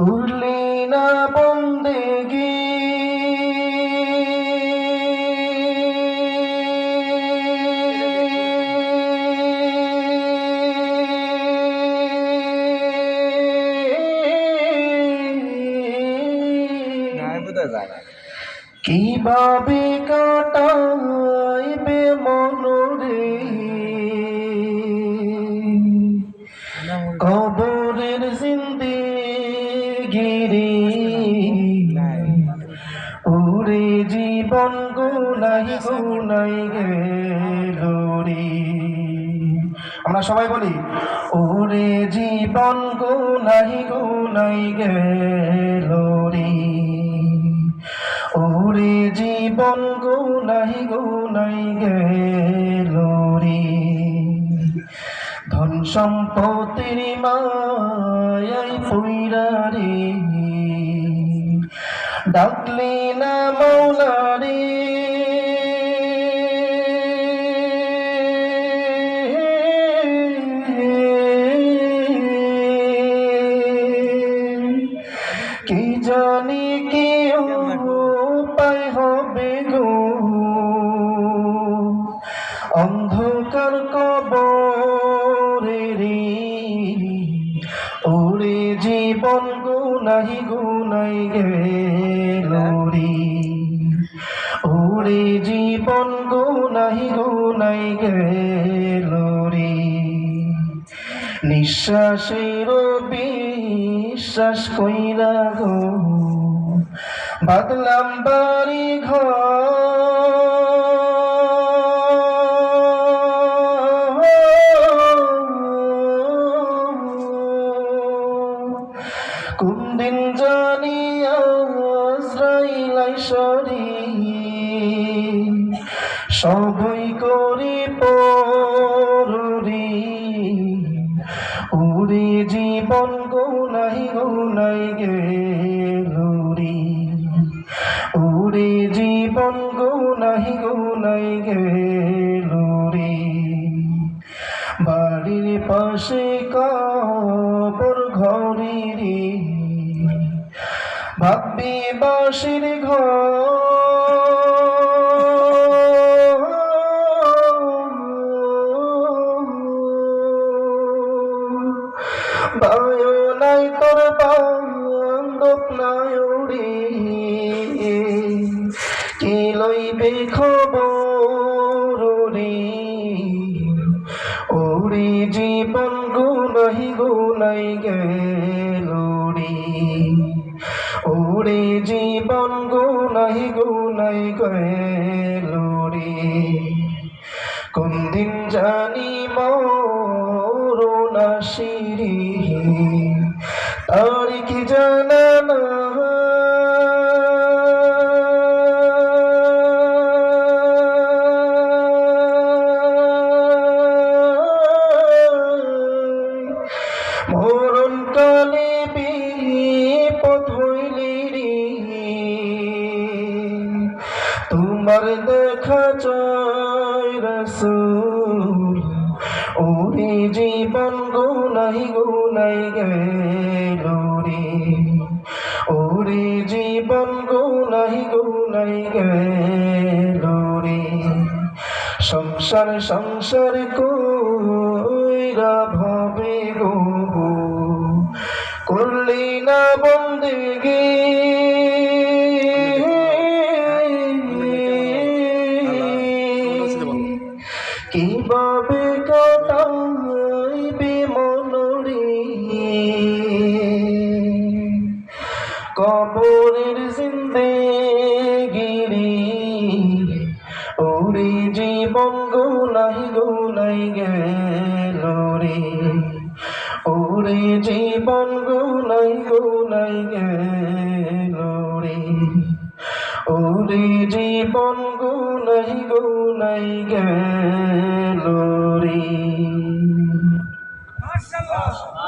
করলে না বন্দেগি কীভাবে কাটাইবে মনরে? কবরের জিন্দি গুনাই গুনাই গেলি আমরা সবাই বলি, ওরে জীবন গুনাই গুনাই গেলি ওরে জীবন গুনাই গুনাই গেলি ধন সম্পত্তির মায়াই পুইরা রে। ডাকলি না মৌলা রে কি জানি কি উপায় হবে গো? অন্ধকার কবরে রে ওরে জীবন গুনাই গুনাই গেল রে ওরে জীবন গুনাই গুনাই গেল রে। নিঃশ্বাসের বিশ্বাস কইরা গো, বাদলাম বাড়ি ঘর। কোন দিন জানি আজরাইলাই সরি সবই করি পরি উড়ি জীবন গুনাই গুনাই গেলুরি। উড়ি জীবন গুনাই গুনাই গেলুরি। বাড়ির পাশে কবর ঘরি ভাবি বাসির ঘর বায়ু নাই তোর বান্ধব নাই উড়ি কি লইবে খবর রে ওরে জীবন গুনাই গুনাই গেল রে ওরে জীবন গুনাই গুনাই গেল রে কোন দিন জানি মরুনা শিরি তারিখ জানা মরণ কালে বিপদ হইলি রে। তোমার দেখা চাই রসুল। ওরে জীবন গুনাই গুনাই গেল রে ওরে জীবন গুনাই গুনাই গেল রে সংসার সংসার কইরা ভাবে গো করলি না বন্দেগি কীভাবে কাটাইবে কবরের জিন্দেগিরি, ওরে জীবন গুনাই গুনাই গেল রে, ওরে জীবন গুনাই গুনাই গেল রে, ওরে জীবন গুনাই গুনাই গেল রে। মাশাআল্লাহ।